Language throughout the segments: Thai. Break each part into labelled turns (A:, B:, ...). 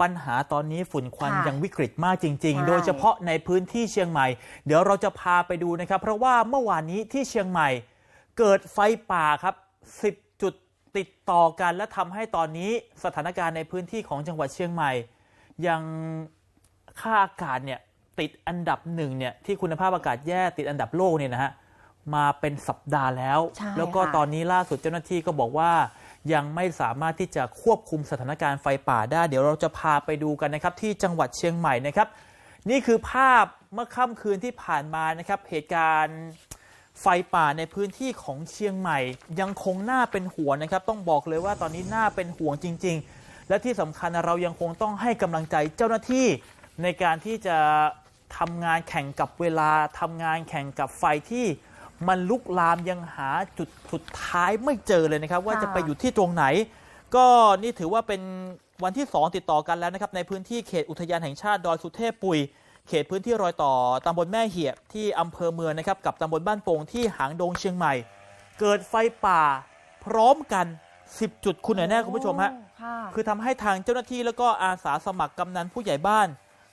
A: ปัญหาตอนนี้ฝุ่นควัน
B: ค่ะ
A: ยังวิกฤตมากจริง
B: ใช่
A: ๆ โดยเฉพาะในพื้นที่เชียงใหม่ เดี๋ยวเราจะพาไปดูนะครับ เพราะว่าเมื่อวานนี้ที่เชียงใหม่ เกิดไฟป่าครับ 10 จุดติดต่อกัน และทำให้ตอนนี้สถานการณ์ในพื้นที่ของจังหวัดเชียงใหม่ ยังค่าอากาศเนี่ยติดอันดับหนึ่งเนี่ยที่คุณภาพอากาศแย่ติดอันดับโลกเนี่ยนะฮะมาเป็นสัปดาห์แล้ว
B: ใช่
A: แล้วก็
B: ค่ะ
A: ตอนนี้ล่าสุดเจ้าหน้าที่ก็บอกว่า ยังไม่สามารถที่จะควบคุมสถานการณ์ไฟป่าได้ เดี๋ยวเราจะพาไปดูกันนะครับที่จังหวัดเชียงใหม่นะครับ นี่คือภาพเมื่อค่ำคืนที่ผ่านมานะครับ เหตุการณ์ไฟป่าในพื้นที่ของเชียงใหม่ ยังคงน่าเป็นห่วงนะครับ ต้องบอกเลยว่าตอนนี้น่าเป็นห่วงจริง ๆ และที่สำคัญเรายังคงต้องให้กำลังใจเจ้าหน้าที่ในการที่จะทำงานแข่งกับเวลาทำงานแข่งกับไฟที่ มันลุกลามยังหาจุดสุดท้ายไม่เจอเลยนะครับ ว่า
B: ค่ะ
A: จะไปอยู่ที่ตรงไหน ก็นี่ถือว่าเป็นวันที่ 2 ติดต่อกันแล้วนะครับ ในพื้นที่เขตอุทยานแห่งชาติดอยสุเทพปุย เขตพื้นที่รอยต่อตำบลแม่เหียบที่อำเภอเมืองนะครับกับตำบลบ้านโป่งที่หางดงเชียงใหม่ เกิดไฟป่าพร้อมกัน 10 จุดคุณหน่อยแน่คุณผู้ชมฮะ
B: โอ้ค่ะ
A: คือทำให้ทางเจ้าหน้าที่แล้วก็อาสาสมัครกำนันผู้ใหญ่บ้าน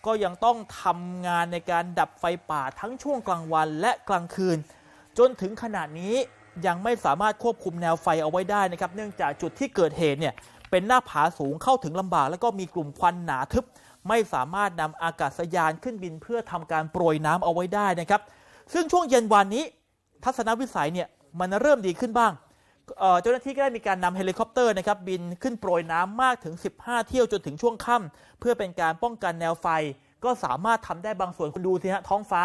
A: ก็ยังต้องทำงานในการดับไฟป่าทั้งช่วงกลางวันและกลางคืน จนถึงขณะนี้ยังไม่สามารถควบคุมแนวไฟเอาไว้ได้นะครับ เนื่องจากจุดที่เกิดเหตุเนี่ยเป็นหน้าผาสูงเข้าถึงลำบาก แล้วก็มีกลุ่มควันหนาทึบ ไม่สามารถนำอากาศยานขึ้นบินเพื่อทำการโปรยน้ำเอาไว้ได้นะครับ ซึ่งช่วงเย็นวันนี้ ทัศนวิสัยเนี่ยมันเริ่มดีขึ้นบ้างเจ้าหน้าที่ก็ได้มีการนำเฮลิคอปเตอร์นะครับบินขึ้นโปรยน้ำมากถึง 15 เที่ยวจนถึงช่วงค่ำเพื่อเป็นการป้องกันแนวไฟ ก็สามารถทำได้บางส่วนคุณดูสิฮะท้องฟ้า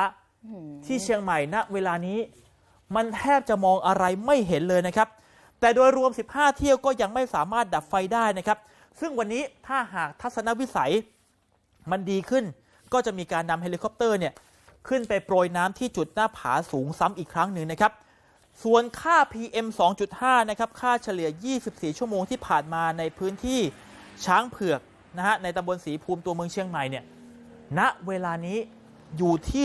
A: ที่เชียงใหม่ณเวลานี้ มันแทบจะมองอะไรไม่เห็นเลยนะครับ แต่โดยรวม 15 เที่ยวก็ยังไม่สามารถดับไฟได้นะครับ ซึ่งวันนี้ถ้าหากทัศนวิสัยมันดีขึ้น ก็จะมีการนำเฮลิคอปเตอร์เนี่ยขึ้นไปโปรยน้ำที่จุดหน้าผาสูงซ้ำอีกครั้งหนึ่งนะครับ ส่วนค่า PM 2.5 นะครับ ค่าเฉลี่ย 24 ชั่วโมงที่ผ่านมาในพื้นที่ช้างเผือกนะฮะในตำบลสีภูมิตัวเมืองเชียงใหม่เนี่ยณเวลานี้อยู่ที่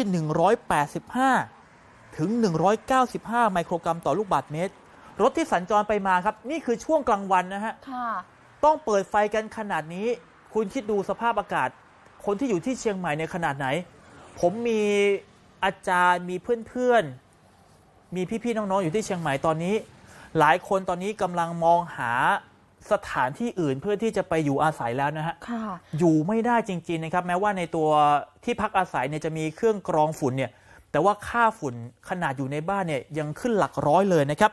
A: 185 ถึง 195 ไมโครกรัมต่อลูกบาศก์เมตร รถที่สัญจรไปมาครับ นี่คือช่วงกลางวันนะฮะ
B: ค่ะ
A: ต้องเปิดไฟกันขนาดนี้ คุณคิดดูสภาพอากาศ คนที่อยู่ที่เชียงใหม่ในยขนาดไหน ผมมีอาจารย์มีเพื่อนๆ มีพี่ๆ น้องๆ อยู่ที่เชียงใหม่ตอนนี้ หลายคนตอนนี้กำลังมองหาสถานที่อื่นเพื่อที่จะไปอยู่อาศัยแล้วนะฮะ
B: ค่ะ
A: อยู่ไม่ได้จริง ๆ นะครับ แม้ว่าในตัวที่พักอาศัยเนี่ยจะมีเครื่องกรองฝุ่นเนี่ย แต่ว่าค่าฝุ่นขนาดอยู่ในบ้านเนี่ยยังขึ้นหลักร้อยเลยนะครับ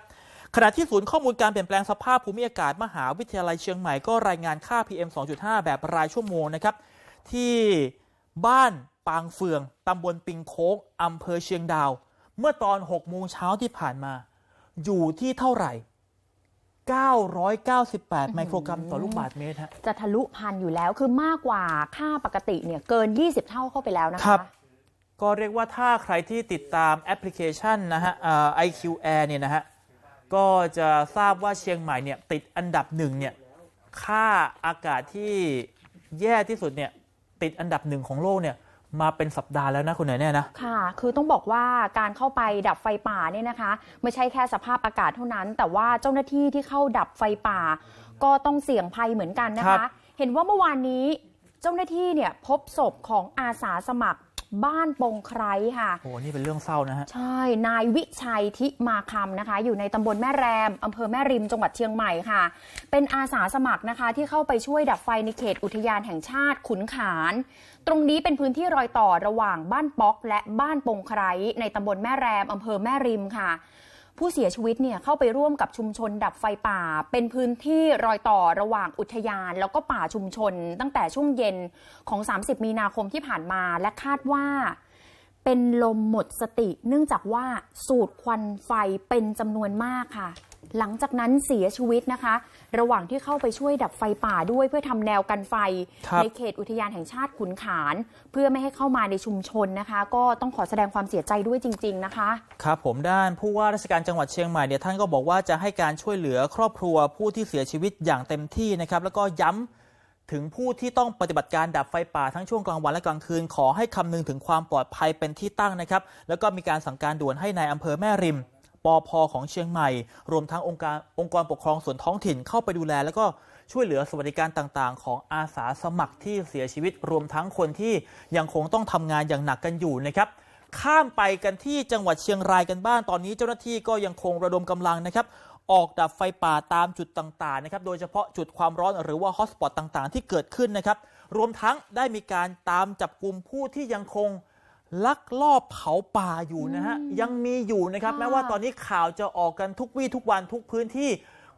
A: ขณะที่ศูนย์ข้อมูลการเปลี่ยนแปลงสภาพภูมิอากาศมหาวิทยาลัยเชียงใหม่ก็รายงานค่า PM 2.5 แบบรายชั่วโมงนะครับ ที่บ้านปางเฟืองตำบลปิงโค้งอำเภอเชียงดาว เมื่อตอน 6 โมงเช้าที่ผ่านมา อยู่ที่เท่าไหร่ 998 ไมโครกรัมต่อลูกบาศก์เมตรฮะ
B: จะทะลุพันอยู่แล้วคือมากกว่าค่าปกติเนี่ยเกิน 20 เท่าเข้าไปแล้วนะ
A: ครั
B: คะ
A: บ ก็เรียกว่าถ้าใครที่ติดตามแอปพลิเคชันนะฮะเอ่อ IQ Air เนี่ยนะฮะก็จะทราบว่าเชียงใหม่เนี่ยติดอันดับหนึ่งเนี่ยค่าอากาศที่แย่ที่สุดเนี่ยติดอันดับหนึ่งของโลกเนี่ยมาเป็นสัปดาห์แล้วนะคุณหน่อยแน่นะ
B: ค่ะ คือต้องบอกว่าการเข้าไปดับไฟป่าเนี่ยนะคะ ไม่ใช่แค่สภาพอากาศเท่านั้น แต่ว่าเจ้าหน้าที่ที่เข้าดับไฟป่า ก็ต้องเสี่ยงภัยเหมือนกันนะ
A: ครั
B: คะ
A: บ
B: เห็นว่าเมื่อวานนี้เจ้าหน้าที่เนี่ยพบศพของอาสาสมัคร บ้านปงไคร้ค่ะ
A: โอ้นี่เป็นเรื่องเศร้านะฮะ
B: ใช่ นายวิชัยทิมาคำนะคะ อยู่ในตำบลแม่แรมอำเภอแม่ริมจังหวัดเชียงใหม่ค่ะ เป็นอาสาสมัครนะคะที่เข้าไปช่วยดับไฟในเขตอุทยานแห่งชาติขุนขาน ตรงนี้เป็นพื้นที่รอยต่อระหว่างบ้านป๊อก และบ้านปงไคร้ในตำบลแม่แรมอำเภอแม่ริมค่ะ ผู้เสียชีวิตเนี่ยเข้าไปร่วมกับชุมชนดับไฟป่า เป็นพื้นที่รอยต่อระหว่างอุทยาน แล้วก็ป่าชุมชน ตั้งแต่ช่วงเย็นของ 30 มีนาคมที่ผ่านมาและคาดว่า เป็นลมหมดสติ เนื่องจากว่าสูดควันไฟเป็นจำนวนมากค่ะ หลังจากนั้นเสียชีวิตนะคะ ระหว่างที่เข้าไปช่วยดับไฟป่าด้วยเพื่อทำแนวกันไฟ
A: ครับ
B: ในเขตอุทยานแห่งชาติขุนขาน เพื่อไม่ให้เข้ามาในชุมชนนะคะ ก็ต้องขอแสดงความเสียใจด้วยจริง ๆนะคะ
A: ครับผมด้านผู้ว่าราชการจังหวัดเชียงใหม่เนี่ยท่านก็บอกว่าจะให้การช่วยเหลือครอบครัวผู้ที่เสียชีวิตอย่างเต็มที่นะครับแล้วก็ย้ำถึงผู้ที่ต้องปฏิบัติการดับไฟป่าทั้งช่วงกลางวันและกลางคืน ขอให้คำนึงถึงความปลอดภัยเป็นที่ตั้งนะครับ แล้วก็มีการสั่งการด่วนให้ในายอำเภอแม่ริม ปอพของเชียงใหม่ รวมทั้งองค์การองค์กรปกครองส่วนท้องถิ่นเข้าไปดูแล แล้วก็ช่วยเหลือสวัสดิการต่างๆ ของอาสาสมัครที่เสียชีวิต รวมทั้งคนที่ยังคงต้องทำงานอย่างหนักกันอยู่นะครับข้ามไปกันที่จังหวัดเชียงรายกันบ้างตอนนี้เจ้าหน้าที่ก็ยังคงระดมกำลังนะครับออกดับไฟป่าตามจุดต่างๆนะครับ โดยเฉพาะจุดความร้อนหรือว่าฮอตสปอตต่างๆ ที่เกิดขึ้นนะครับ รวมทั้งได้มีการตามจับกลุ่มผู้ที่ยังคง ลักลอบเผาป่าอยู่นะฮะ ยังมีอยู่นะครับ
B: ค่ะ
A: แม้ว่าตอนนี้ข่าวจะออกกันทุกวี่ทุกวันทุกพื้นที่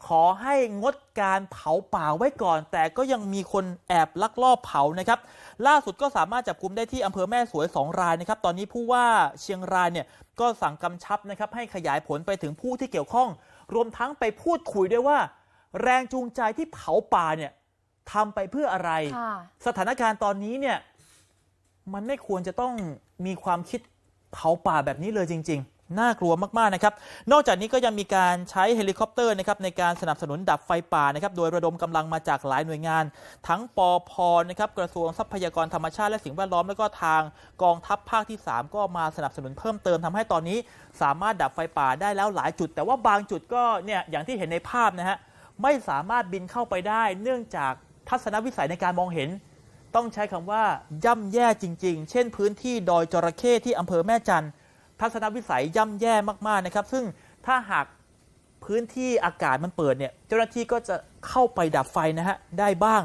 A: ขอให้งดการเผาป่าไว้ก่อน แต่ก็ยังมีคนแอบลักลอบเผานะครับ ล่าสุดก็สามารถจับกลุ่มได้ที่อำเภอแม่สวย 2 รายนะครับ ตอนนี้ผู้ว่าเชียงรายเนี่ยก็สั่งกำชับนะครับให้ขยายผลไปถึงผู้ที่เกี่ยวข้อง รวมทั้งไปพูดคุยด้วยว่า แรงจูงใจที่เผาป่าเนี่ยทำไปเพื่ออะไร
B: ค่ะ
A: สถานการณ์ตอนนี้เนี่ยมันไม่ควรจะต้อง มีความคิดเผาป่าแบบนี้เลยจริง ๆ น่ากลัวมากๆนะครับ นอกจากนี้ก็ยังมีการใช้เฮลิคอปเตอร์นะครับในการสนับสนุนดับไฟป่านะครับ โดยระดมกำลังมาจากหลายหน่วยงาน ทั้งปอพนะครับกระทรวงทรัพยากรธรรมชาติและสิ่งแวดล้อม แล้วก็ทางกองทัพภาคที่ 3 ก็มาสนับสนุนเพิ่มเติมทำให้ตอนนี้ สามารถดับไฟป่าได้แล้วหลายจุด แต่ว่าบางจุดก็เนี่ยอย่างที่เห็นในภาพนะฮะไม่สามารถบินเข้าไปได้ เนื่องจากทัศนวิสัยในการมองเห็น ต้องใช้คำว่าย่ำแย่จริง ๆ เช่นพื้นที่ดอยจระเข้ที่อำเภอแม่จันทร์ทัศนวิสัยย่ำแย่มากๆนะครับ ซึ่งถ้าหากพื้นที่อากาศมันเปิดเนี่ยเจ้าหน้าที่ก็จะเข้าไปดับไฟนะฮะได้บ้าง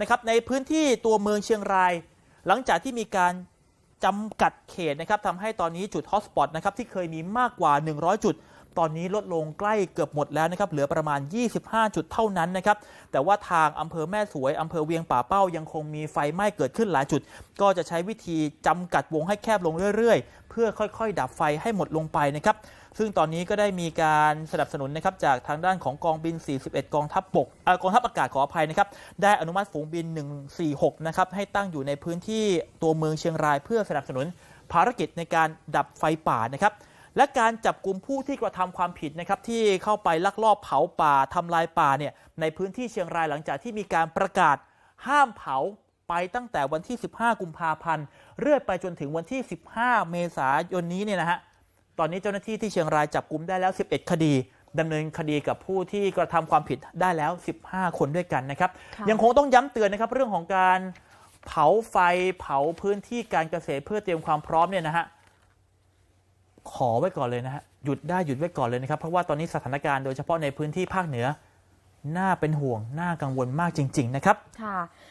A: นะครับในพื้นที่ตัวเมืองเชียงราย หลังจากที่มีการจำกัดเขตนะครับทำให้ตอนนี้จุดฮอตสปอตนะครับที่เคยมีมากกว่า 100 จุด ตอนนี้ลดลงใกล้เกือบหมดแล้วนะครับเหลือประมาณ 25 จุดเท่านั้นนะครับแต่ว่าทางอำเภอแม่สวยอำเภอเวียงป่าเป้ายังคงมีไฟไหม้เกิดขึ้นหลายจุด ก็จะใช้วิธีจำกัดวงให้แคบลงเรื่อยๆ เพื่อค่อยๆ ดับไฟให้หมดลงไปนะครับซึ่งตอนนี้ก็ได้มีการสนับสนุนนะครับจากทางด้านของกองบิน 41 กองทัพบกอกองทัพอากาศขออภัยนะครับได้อนุมัติฝูงบิน 146 นะครับให้ตั้งอยู่ในพื้นที่ตัวเมืองเชียงราย เพื่อสนับสนุนภารกิจในการดับไฟป่านะครับ และการจับกลุ่มผู้ที่กระทำความผิดนะครับที่เข้าไปลักลอบเผาป่าทำลายป่าเนี่ยในพื้นที่เชียงรายหลังจากที่มีการประกาศห้ามเผาไปตั้งแต่วันที่ 15 กุมภาพันธ์เรื่อยไปจนถึงวันที่ 15 เมษายนนี้เนี่ยนะฮะตอนนี้เจ้าหน้าที่ที่เชียงรายจับกลุ่มได้แล้ว 11 คดีดำเนินคดีกับผู้ที่กระทำความผิดได้แล้ว 15 คนด้วยกันนะครับ
B: ค่ะ
A: ยังคงต้องย้ำเตือนนะครับเรื่องของการเผาไฟเผาพื้นที่การเกษตรเพื่อเตรียมความพร้อมเนี่ยนะฮะ ขอไว้ก่อนเลยนะฮะหยุดได้หยุดไว้ก่อนเลยนะครับเพราะว่าตอนนี้สถานการณ์โดยเฉพาะในพื้นที่ภาคเหนือน่าเป็นห่วงน่ากังวลมากจริง ๆ นะครับ
B: ค่ะ